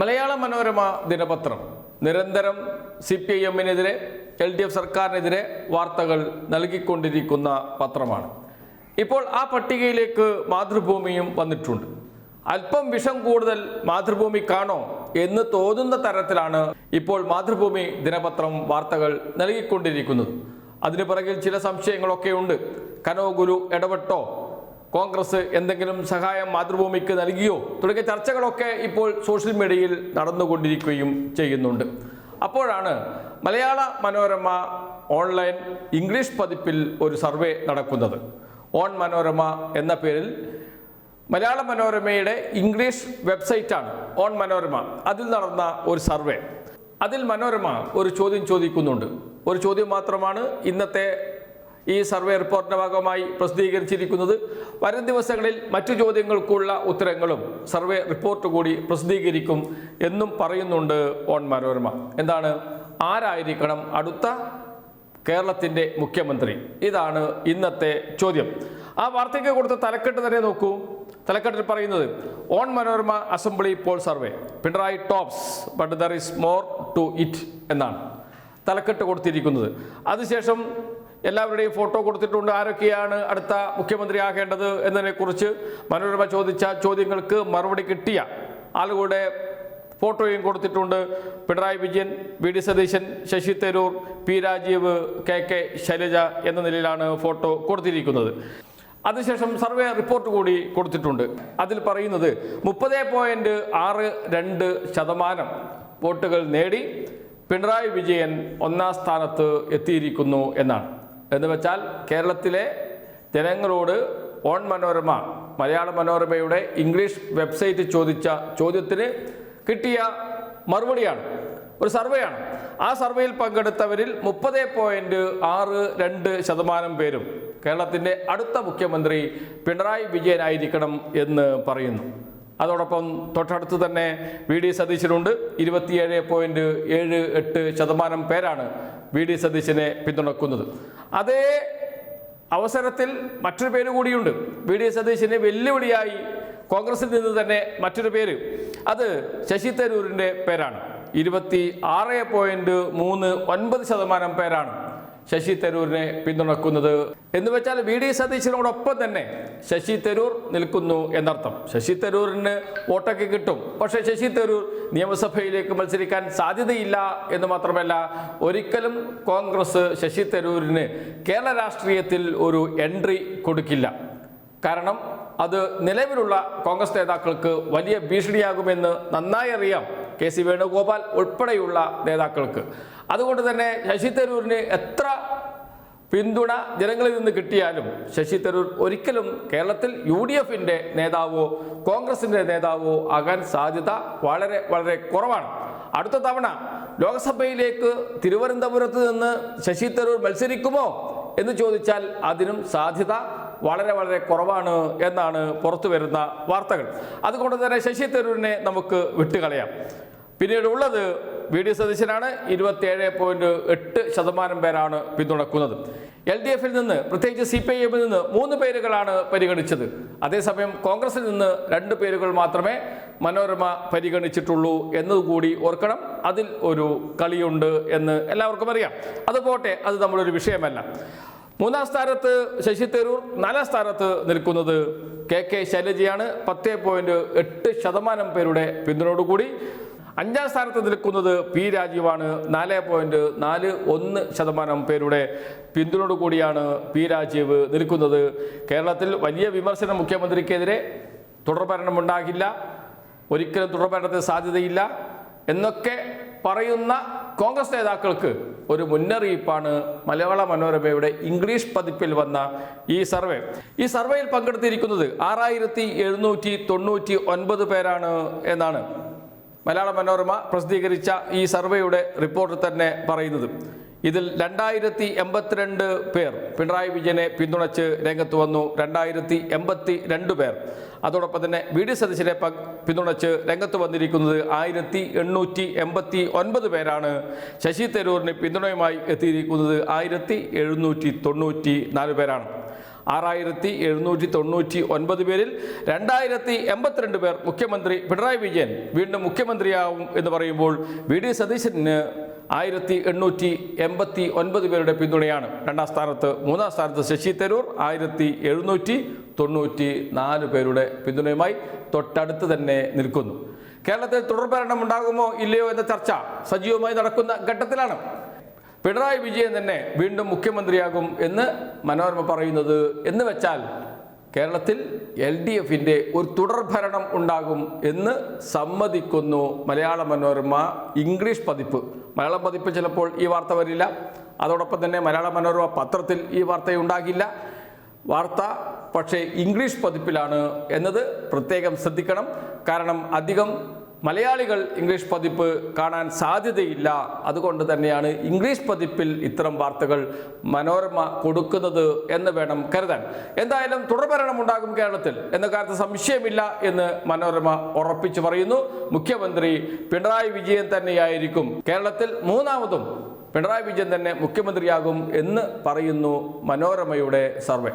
മലയാള മനോരമ ദിനപത്രം. നിരന്തരം C P I എമ്മിനെതിരെ എൽ ഡി എഫ് സർക്കാരിനെതിരെ വാർത്തകൾ നൽകിക്കൊണ്ടിരിക്കുന്ന പത്രമാണ്. ഇപ്പോൾ ആ പട്ടികയിലേക്ക് മാതൃഭൂമിയും വന്നിട്ടുണ്ട്. അല്പം വിഷം കൂടുതൽ മാതൃഭൂമിക്കാണോ എന്ന് തോന്നുന്ന തരത്തിലാണ് ഇപ്പോൾ മാതൃഭൂമി ദിനപത്രം വാർത്തകൾ നൽകിക്കൊണ്ടിരിക്കുന്നത്. അതിനു പിറകിൽ ചില സംശയങ്ങളൊക്കെ ഉണ്ട് കനോ ഗുരു ഇടപെട്ടോ? കോൺഗ്രസ് എന്തെങ്കിലും സഹായം മാതൃഭൂമിക്ക് നൽകിയോ? തുടങ്ങിയ ചർച്ചകളൊക്കെ ഇപ്പോൾ സോഷ്യൽ മീഡിയയിൽ നടന്നുകൊണ്ടിരിക്കുകയും ചെയ്യുന്നുണ്ട്. അപ്പോഴാണ് മലയാള മനോരമ ഓൺലൈൻ ഇംഗ്ലീഷ് പതിപ്പിൽ ഒരു സർവേ നടക്കുന്നത്. ഓൺ മനോരമ എന്ന പേരിൽ മലയാള മനോരമയുടെ ഇംഗ്ലീഷ് വെബ്സൈറ്റാണ് ഓൺ മനോരമ. അതിൽ നടന്ന ഒരു സർവേ. അതിൽ മനോരമ ഒരു ചോദ്യം ചോദിക്കുന്നുണ്ട്. ഒരു ചോദ്യം മാത്രമാണ് ഇന്നത്തെ ഈ സർവേ റിപ്പോർട്ടിന്റെ ഭാഗമായി പ്രസിദ്ധീകരിച്ചിരിക്കുന്നത് വരും ദിവസങ്ങളിൽ മറ്റു ചോദ്യങ്ങൾക്കുള്ള ഉത്തരങ്ങളും സർവേ റിപ്പോർട്ട് കൂടി പ്രസിദ്ധീകരിക്കും എന്നും പറയുന്നുണ്ട് ഓൺ മനോരമ. എന്താണ്? ആരായിരിക്കണം അടുത്ത കേരളത്തിന്റെ മുഖ്യമന്ത്രി? ഇതാണ് ഇന്നത്തെ ചോദ്യം. ആ വാർത്തയ്ക്ക് കൊടുത്ത തലക്കെട്ട് തന്നെ നോക്കൂ. തലക്കെട്ടിൽ പറയുന്നത് on Manorama assembly poll survey. Pinarayi tops but there is more to it എന്നാണ് തലക്കെട്ട് കൊടുത്തിരിക്കുന്നത്. അതിനുശേഷം എല്ലാവരുടെയും ഫോട്ടോ കൊടുത്തിട്ടുണ്ട്. ആരൊക്കെയാണ് അടുത്ത മുഖ്യമന്ത്രിയാകേണ്ടത് എന്നതിനെക്കുറിച്ച് മനോരമ ചോദിച്ച ചോദ്യങ്ങൾക്ക് മറുപടി കിട്ടിയ ആളുകളുടെ ഫോട്ടോയും കൊടുത്തിട്ടുണ്ട്. Pinarayi Vijayan V D Satheesan Shashi Tharoor P Rajeev K K Shailaja എന്ന നിലയിലാണ് ഫോട്ടോ കൊടുത്തിരിക്കുന്നത്. അതിനുശേഷം സർവേ റിപ്പോർട്ട് കൂടി കൊടുത്തിട്ടുണ്ട്. അതിൽ പറയുന്നത് മുപ്പത് പോയിന്റ് ആറ് രണ്ട് ശതമാനം വോട്ടുകൾ നേടി പിണറായി വിജയൻ ഒന്നാം സ്ഥാനത്ത് എത്തിയിരിക്കുന്നു എന്നാണ്. എന്ന് വെച്ചാൽ കേരളത്തിലെ ജനങ്ങളോട് ഓൺ മനോരമ മലയാള മനോരമയുടെ ഇംഗ്ലീഷ് വെബ്സൈറ്റ് ചോദിച്ച ചോദ്യത്തിന് കിട്ടിയ മറുപടിയാണ്. ഒരു സർവേയാണ്. ആ സർവേയിൽ പങ്കെടുത്തവരിൽ മുപ്പത് പോയിന്റ് ആറ് രണ്ട് ശതമാനം പേരും കേരളത്തിന്റെ അടുത്ത മുഖ്യമന്ത്രി പിണറായി വിജയനായിരിക്കണം എന്ന് പറയുന്നു. അതോടൊപ്പം തൊട്ടടുത്ത് തന്നെ വി ഡി സതീശനുണ്ട്. ഇരുപത്തിയേഴ് പോയിന്റ് ഏഴ് എട്ട് ശതമാനം പേരാണ് വി ഡി സതീശനെ പിന്തുണക്കുന്നത്. അതേ അവസരത്തിൽ മറ്റൊരു പേര് കൂടിയുണ്ട്. B D. എസ് സതീശന് വെല്ലുവിളിയായി കോൺഗ്രസിൽ നിന്ന് തന്നെ മറ്റൊരു പേര്. അത് ശശി തരൂരിന്റെ പേരാണ്. ഇരുപത്തി ആറ് പോയിന്റ് മൂന്ന് ഒൻപത് ശതമാനം പേരാണ്. ശശി തരൂരിനെ പിന്തുണക്കുന്നത് എന്ന് വെച്ചാൽ വി ഡി സതീശനോടൊപ്പം തന്നെ ശശി തരൂർ നിൽക്കുന്നു എന്നർത്ഥം. ശശി തരൂരിന് വോട്ടൊക്കെ കിട്ടും. പക്ഷേ ശശി തരൂർ നിയമസഭയിലേക്ക് മത്സരിക്കാൻ സാധ്യതയില്ല എന്ന് മാത്രമല്ല ഒരിക്കലും കോൺഗ്രസ് ശശി തരൂരിന് കേരള രാഷ്ട്രീയത്തിൽ ഒരു എൻട്രി കൊടുക്കില്ല. കാരണം അത് നിലവിലുള്ള കോൺഗ്രസ് നേതാക്കൾക്ക് വലിയ ഭീഷണിയാകുമെന്ന് നന്നായി അറിയാം. കെ സി വേണുഗോപാൽ ഉൾപ്പെടെയുള്ള നേതാക്കൾക്ക്. അതുകൊണ്ട് തന്നെ ശശി തരൂരിന് എത്ര പിന്തുണ ജനങ്ങളിൽ നിന്ന് കിട്ടിയാലും ശശി തരൂർ ഒരിക്കലും കേരളത്തിൽ യു ഡി എഫിന്റെ നേതാവോ കോൺഗ്രസിന്റെ നേതാവോ ആകാൻ സാധ്യത വളരെ വളരെ കുറവാണ്. അടുത്ത തവണ ലോക്സഭയിലേക്ക് തിരുവനന്തപുരത്ത് നിന്ന് ശശി തരൂർ മത്സരിക്കുമോ എന്ന് ചോദിച്ചാൽ അതിനും സാധ്യത വളരെ വളരെ കുറവാണ് എന്നാണ് പുറത്തു വരുന്ന വാർത്തകൾ. അതുകൊണ്ട് തന്നെ ശശി തരൂരിനെ നമുക്ക് വിട്ടുകളയാം. പിന്നീട് ഉള്ളത് വി ഡി സതീശനാണ്. ഇരുപത്തിയേഴ് പോയിന്റ് എട്ട് ശതമാനം പേരാണ് പിന്തുണക്കുന്നത്. എൽ ഡി എഫിൽ നിന്ന് പ്രത്യേകിച്ച് സി പി ഐ എമ്മിൽ നിന്ന് മൂന്ന് പേരുകളാണ് പരിഗണിച്ചത്. അതേസമയം കോൺഗ്രസിൽ നിന്ന് രണ്ട് പേരുകൾ മാത്രമേ മനോരമ പരിഗണിച്ചിട്ടുള്ളൂ എന്നതുകൂടി ഓർക്കണം. അതിൽ ഒരു കളിയുണ്ട് എന്ന് എല്ലാവർക്കും അറിയാം. അത് പോട്ടെ അത് നമ്മളൊരു വിഷയമല്ല. മൂന്നാം സ്ഥാനത്ത് ശശി തരൂർ നാലാം സ്ഥാനത്ത് നിൽക്കുന്നത് കെ കെ ശൈലജയാണ്. പത്ത് പോയിന്റ് എട്ട് ശതമാനം പേരുടെ പിന്തുണയോടുകൂടി അഞ്ചാം സ്ഥാനത്ത് നിൽക്കുന്നത് പി രാജീവാണ്. നാല് പോയിന്റ് നാല് ഒന്ന് ശതമാനം പേരുടെ പിന്തുണയോട് കൂടിയാണ് പി രാജീവ് നിൽക്കുന്നത്. കേരളത്തിൽ വലിയ വിമർശനം മുഖ്യമന്ത്രിക്കെതിരെ തുടർഭരണമുണ്ടാകില്ല. ഒരിക്കലും തുടർഭരണത്തിന് സാധ്യതയില്ല. എന്നൊക്കെ പറയുന്ന കോൺഗ്രസ് നേതാക്കൾക്ക് ഒരു മുന്നറിയിപ്പാണ് മലയാള മനോരമയുടെ ഇംഗ്ലീഷ് പതിപ്പിൽ വന്ന ഈ സർവേ. ഈ സർവേയിൽ പങ്കെടുത്തിരിക്കുന്നത് ആറായിരത്തി എഴുന്നൂറ്റി തൊണ്ണൂറ്റി ഒൻപത് പേരാണ് എന്നാണ്. മലയാള മനോരമ പ്രസിദ്ധീകരിച്ച ഈ സർവേയുടെ റിപ്പോർട്ട് തന്നെ പറയുന്നത്. ഇതിൽ രണ്ടായിരത്തി എൺപത്തിരണ്ട് പേർ പിണറായി വിജയനെ പിന്തുണച്ച് രംഗത്ത് വന്നു. രണ്ടായിരത്തി എൺപത്തി രണ്ട് പേർ. അതോടൊപ്പം തന്നെ വി ഡി സതീശനെ പിന്തുണച്ച് രംഗത്ത് വന്നിരിക്കുന്നത് ആയിരത്തി എണ്ണൂറ്റി എൺപത്തി ഒൻപത് പേരാണ്. ശശി തരൂരിന് പിന്തുണയുമായി എത്തിയിരിക്കുന്നത് ആയിരത്തി എഴുന്നൂറ്റി തൊണ്ണൂറ്റി നാല് പേരാണ്. ആറായിരത്തി എഴുന്നൂറ്റി തൊണ്ണൂറ്റി ഒൻപത് പേരിൽ രണ്ടായിരത്തി എൺപത്തിരണ്ട് പേർ മുഖ്യമന്ത്രി പിണറായി വിജയൻ വീണ്ടും മുഖ്യമന്ത്രിയാവും എന്ന് പറയുമ്പോൾ വി ഡി സതീശന് ആയിരത്തി എണ്ണൂറ്റി എൺപത്തി ഒൻപത് പേരുടെ പിന്തുണയാണ്. രണ്ടാം സ്ഥാനത്ത് മൂന്നാം സ്ഥാനത്ത് ശശി തരൂർ ആയിരത്തി എഴുന്നൂറ്റി തൊണ്ണൂറ്റി നാല് പേരുടെ പിന്തുണയുമായി തൊട്ടടുത്ത് തന്നെ നിൽക്കുന്നു. കേരളത്തിൽ തുടർഭരണം ഉണ്ടാകുമോ ഇല്ലയോ എന്ന ചർച്ച സജീവമായി നടക്കുന്ന ഘട്ടത്തിലാണ്. പിണറായി വിജയൻ തന്നെ വീണ്ടും മുഖ്യമന്ത്രിയാകും എന്ന് മനോരമ പറയുന്നത് എന്ന് വെച്ചാൽ കേരളത്തിൽ എൽ ഡി എഫിന്റെ ഒരു തുടർഭരണം ഉണ്ടാകും എന്ന് സമ്മതിക്കുന്നു മലയാള മനോരമ ഇംഗ്ലീഷ് പതിപ്പ്. മലയാള പതിപ്പ് ചിലപ്പോൾ ഈ വാർത്ത വരില്ല. അതോടൊപ്പം തന്നെ മലയാള മനോരമ പത്രത്തിൽ ഈ വാർത്തയുണ്ടാകില്ല വാർത്ത പക്ഷേ ഇംഗ്ലീഷ് പതിപ്പിലാണ് എന്നത് പ്രത്യേകം ശ്രദ്ധിക്കണം. കാരണം അധികം മലയാളികൾ ഇംഗ്ലീഷ് പതിപ്പ് കാണാൻ സാധ്യതയില്ല. അതുകൊണ്ട് തന്നെയാണ് ഇംഗ്ലീഷ് പതിപ്പിൽ ഇത്തരം വാർത്തകൾ മനോരമ കൊടുക്കുന്നത് എന്ന് വേണം കരുതാൻ. എന്തായാലും തുടർഭരണം ഉണ്ടാകും കേരളത്തിൽ എന്ന കാര്യത്തിൽ സംശയമില്ല എന്ന് മനോരമ ഉറപ്പിച്ചു പറയുന്നു. മുഖ്യമന്ത്രി പിണറായി വിജയൻ തന്നെയായിരിക്കും. കേരളത്തിൽ മൂന്നാമതും പിണറായി വിജയൻ തന്നെ മുഖ്യമന്ത്രിയാകും എന്ന് പറയുന്നു മനോരമയുടെ സർവേ.